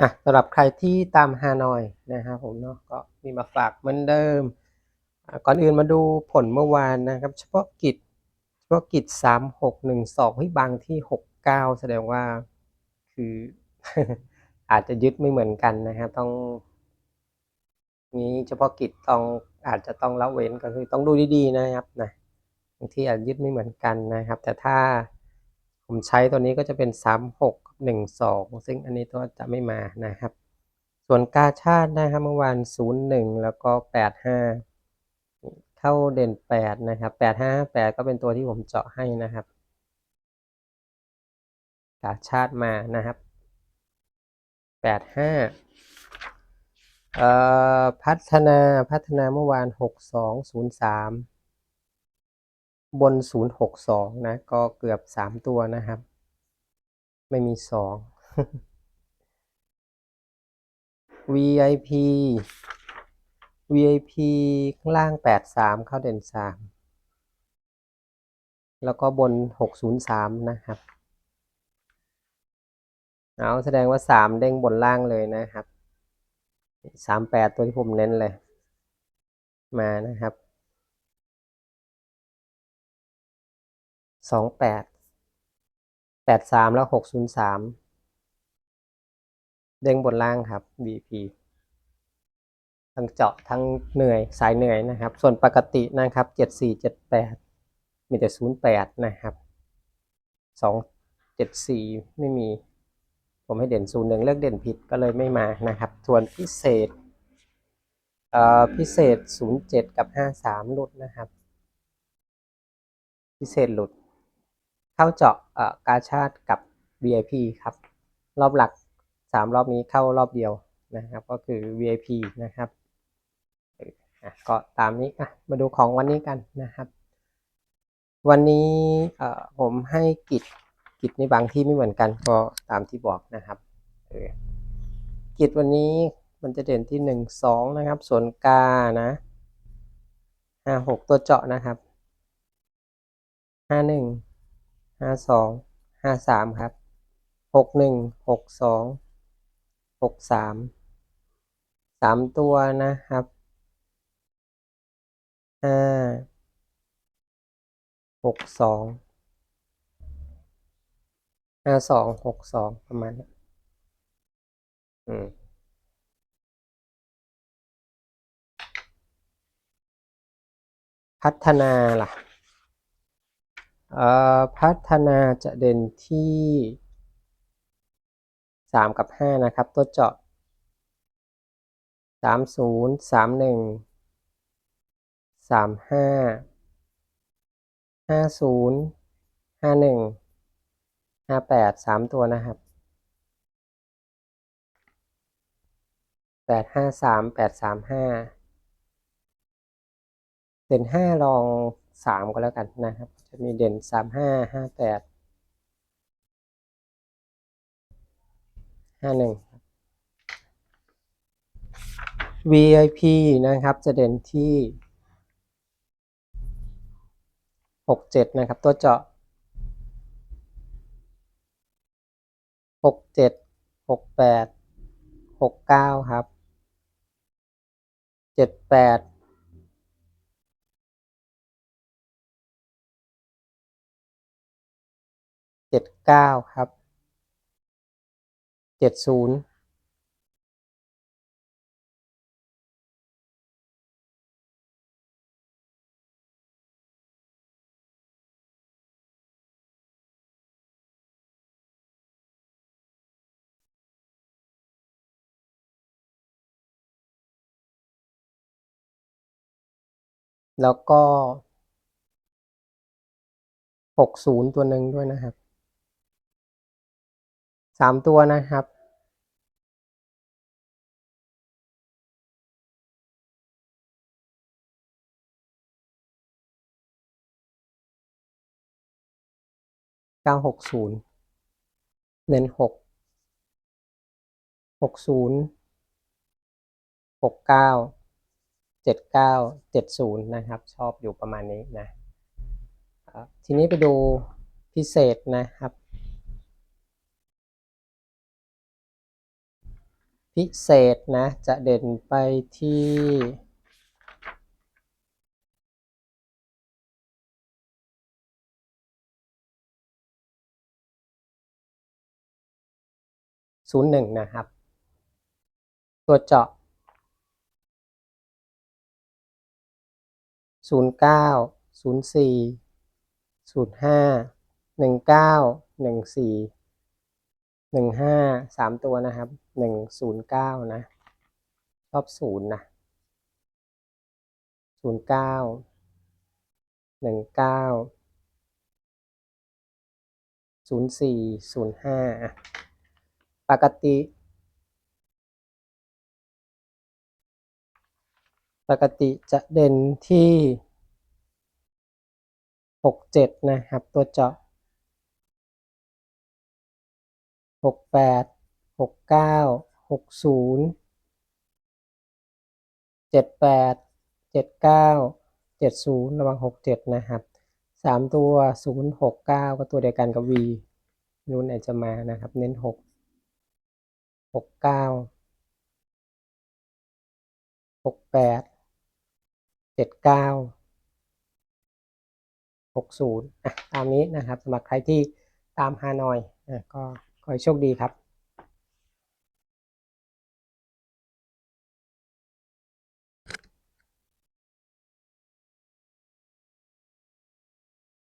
อะสำหรับใครที่ตามฮานอยนะครับผมเนาะก็มีมาฝากเหมือนเดิม ก่อนอื่นมาดูผลเมื่อวานนะครับ เฉพาะกิจเฉพาะกิจสามหกหนึ่งสองที่บางที่หกเก้าแสดงว่าคืออาจจะยึดไม่เหมือนกันนะครับต้องนี้เฉพาะกิจต้องอาจจะต้องละเว้นก็คือต้องดูดีๆนะครับนะบางที่อาจยึดไม่เหมือนกันนะครับ แต่ถ้าผมใช้ตัวนี้ก็จะเป็นสามหก หนึ่งสองซึ่งอันนี้ตัวจะไม่มานะครับ ส่วนกาชาตินะครับเมื่อวานศูนย์หนึ่งแล้วก็แปดห้าเข้าเด่นแปดนะครับแปดห้าแปดก็เป็นตัวที่ผมเจาะให้นะครับ กาชาติมานะครับแปดห้าเอ่อพัฒนาพัฒนาเมื่อวานหกสองศูนย์สามบนศูนย์หกสองนะ ก็เกือบสามตัวนะครับ ไม่มีสอง VIP VIP ข้างล่างแปดสามเข้าเด่นสามแล้วก็บนหกศูนย์สามนะครับ เอาแสดงว่าสามเด้งบนล่างเลยนะครับสามแปดตัวที่ผมเน้นเลย มานะครับสองแปด แปดสามแล้วหกศูนย์สามเด้งบนล่างครับ VP ทั้งเจาะทั้งเหนื่อยสายเหนื่อยนะครับ ส่วนปกตินะครับเจ็ดสี่เจ็ดแปดมีแต่ศูนย์แปดนะครับสองเจ็ดสี่ไม่มี ผมให้เด่นศูนย์หนึ่งเลือกเด่นผิดก็เลยไม่มานะครับ ส่วนพิเศษเอ่อพิเศษ07กับ53หลุดนะครับ พิเศษหลุด เข้าเจาะกาชาติกับ VIP ครับ รอบหลัก 3 รอบนี้เข้ารอบเดียวนะครับ ก็คือ VIP นะครับก็ตามนี้มาดูของวันนี้กันนะครับ วันนี้ผมให้กิจกิจในบางที่ไม่เหมือนกันก็ตามที่บอกนะครับกิจวันนี้มันจะเด่นที่หนึ่งสองนะครับ ส่วนกานะห้าหกตัวเจาะนะครับห้า ห้าสองห้าสามครับหกหนึ่งหกสองหกสามสามตัวนะครับห้าหกสองห้าสองหกสองประมาณนี้อืมพัฒนาล่ะ พัฒนาจะเด่นที่สามกับห้านะครับ ตัวเจาะสามศูนย์สามหนึ่งสามห้าห้าศูนย์ห้าหนึ่งห้าแปดสามตัวนะครับแปดห้าสามแปดสามห้าเด่นห้าลอง สามก็แล้วกันนะครับ จะมีเด่นสามห้าห้าแปดห้าหนึ่ง VIP นะครับ จะเด่นที่หกเจ็ดนะครับ ตัวเจาะหกเจ็ดหกแปดหกเก้าครับเจ็ดแปด เจ็ดเก้าครับเจ็ดศูนย์แล้วก็หกศูนย์ตัวหนึ่งด้วยนะครับ สามตัวนะครับ เก้าหกศูนย์เน้นหกหกศูนย์หกเก้าเจ็ดเก้าเจ็ดศูนย์นะครับ ชอบอยู่ประมาณนี้นะอะทีนี้ไปดูพิเศษนะครับ พิเศษนะ จะเด่นไปที่ศูนย์หนึ่งนะครับ ตัวเจาะศูนย์เก้าศูนย์สี่ศูนย์ห้าหนึ่งเก้าหนึ่งสี่ หนึ่งห้าสามตัวนะครับหนึ่งศูนย์เก้านะ ชอบศูนย์นะศูนย์เก้าหนึ่งเก้าศูนย์สี่ศูนย์ห้าปกติ ปกติจะเด่นที่หกเจ็ดนะครับ ตัวเจาะ หกแปดหกเก้าหกศูนย์เจ็ดแปดเจ็ดเก้าเจ็ดศูนย์ระวังหกเจ็ดนะครับสามตัวศูนย์หกเก้าก็ตัวเดียวกันกับ V นู้นอาจจะมานะครับ เน้นหกหกเก้าหกแปดเจ็ดเก้าหกศูนย์อะตามนี้นะครับสำหรับใครที่ตามฮานอยอะก็ ให้โชคดีครับ